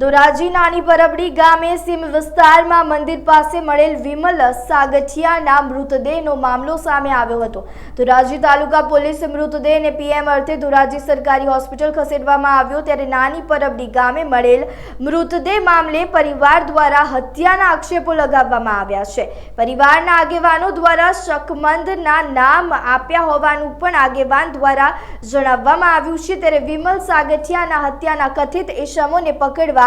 ધોરાજી નાની પરબડી ગામે સીમ વિસ્તારમાં મંદિર પાસે મળેલ વિમલ સાગઠિયાના મૃતદેહનો મામલો સામે આવ્યો હતો. ધોરાજી તાલુકા પોલીસે મૃતદેહને પીએમ અર્થે ધોરાજી સરકારી હોસ્પિટલ ખસેડવામાં આવ્યો ત્યારે નાની પરબડી ગામે મળેલ મૃતદેહ મામલે પરિવાર દ્વારા હત્યાના આક્ષેપો લગાવવામાં આવ્યા છે. પરિવારના આગેવાનો દ્વારા શકમંદના નામ આપ્યા હોવાનું પણ આગેવાન દ્વારા જણાવવામાં આવ્યું છે. ત્યારે વિમલ સાગઠિયાના હત્યાના કથિત ઇસમોને પકડવા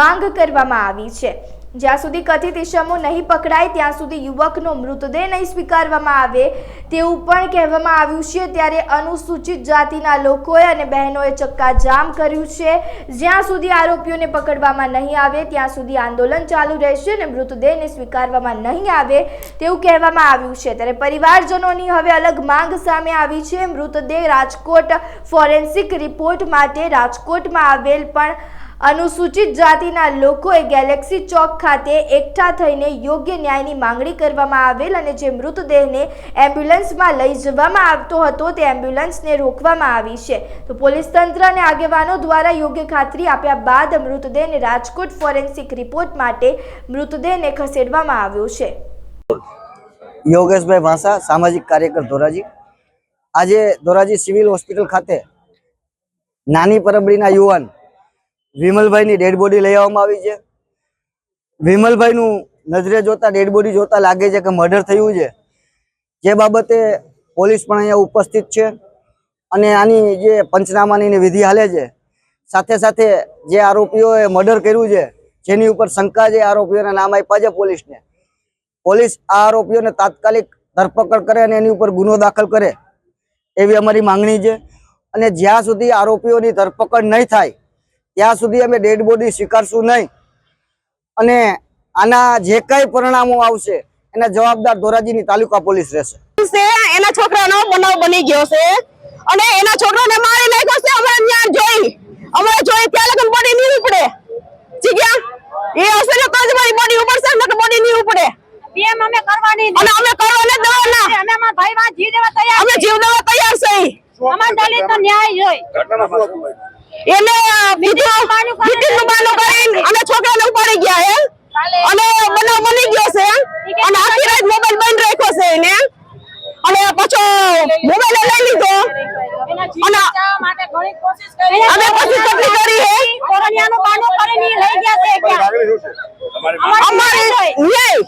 માંગ કરવામાં આવી છે. જ્યાં સુધી કથિત ઇસમો નહીં પકડાય, ત્યાં સુધી યુવકનો મૃતદેહ નહીં સ્વીકારવામાં આવે તેવું પણ કહેવામાં આવ્યું છે. ત્યારે અનુસૂચિત જાતિના લોકોએ અને બહેનોએ ચક્કાજામ કર્યું છે. જ્યાં સુધી આરોપીઓને પકડવામાં નહીં આવે, ત્યાં સુધી આંદોલન ચાલુ રહેશે અને મૃતદેહને સ્વીકારવામાં નહીં આવે તેવું કહેવામાં આવ્યું છે. ત્યારે પરિવારજનોની હવે અલગ માંગ સામે આવી છે. મૃતદેહ રાજકોટ ફોરેન્સિક રિપોર્ટ માટે રાજકોટમાં આવેલ પણ અનુસૂચિત જાતિના લોકોએ ગેલેક્સી ચોક ખાતે એકઠા થઈને યોગ્ય ન્યાયની માંગણી કરવામાં આવેલ અને જે મૃતદેહને એમ્બ્યુલન્સમાં લઈ જવામાં આવતો હતો તે એમ્બ્યુલન્સને રોકવામાં આવી છે. તો પોલીસ તંત્ર અને આગેવાનો દ્વારા યોગ્ય ખાતરી આપ્યા બાદ મૃતદેહને રાજકોટ ફોરેન્સિક રિપોર્ટ માટે મૃતદેહને ખસેડવામાં આવ્યો છે. યોગેશભાઈ વાંસા, સામાજિક કાર્યકર ધોરાજી. આજે ધોરાજી સિવિલ હોસ્પિટલ ખાતે નાની પરબડીના યુવાન વિમલભાઈની ડેડ બોડી લઈ આવવામાં આવી છે. વિમલભાઈનું નજરે જોતા ડેડ બોડી જોતા લાગે છે કે મર્ડર થયું છે. જે બાબતે પોલીસ પણ અહીંયા ઉપસ્થિત છે અને આની જે પંચનામાની વિધિ હાલે છે, સાથે સાથે જે આરોપીઓએ મર્ડર કર્યું છે, જેની ઉપર શંકા છે આરોપીઓના નામ આપ્યા છે પોલીસને. પોલીસ આ આરોપીઓને તાત્કાલિક ધરપકડ કરે અને એની ઉપર ગુનો દાખલ કરે, એવી અમારી માંગણી છે. અને જ્યાં સુધી આરોપીઓની ધરપકડ નહીં થાય ત્યાં સુધી અમે ડેડ બોડી સ્વીકારશું નહીં. અને આના જે કઈ પરિણામો આવશે એના જવાબદાર ધોરાજીની તાલુકા પોલીસ રહેશે. એના છોકરાનો બનાવ બની ગયો છે. અને એના છોકરાને મારી નાખ્યો છે અમારે ન્યાય જોઈ. અમારે જોઈ ત્યાં લગન બોડી નહીં ઉપડે. જીગ્યા એ હશે ને તો જ મારી બોડી ઉપડશે ને બોડી નહીં ઉપડે. એમ અમે કરવાની અને અમે કરવાને દેવાના. અમે અમારા ભાઈ માં જીવ દેવા તૈયાર અમે જીવ દેવા તૈયાર છે. અમાર દલિત ન્યાય જોઈ. એને બીજું બીજું બાનો કરીને અને છોકરાને ઉપાડી ગયા હે અને બનાવ બની ગયો છે અને આખી રાત મોબાઈલ બંધ રાખ્યો છે એને. અને પાછો મોબાઈલ લઈ લીધો. અને- બચાવવા માટે ઘણી અમે કેટલી કરી હે. કોરોનિયાનું બાનું કરીને લઈ ગયા છે ક્યાં ન્યાય.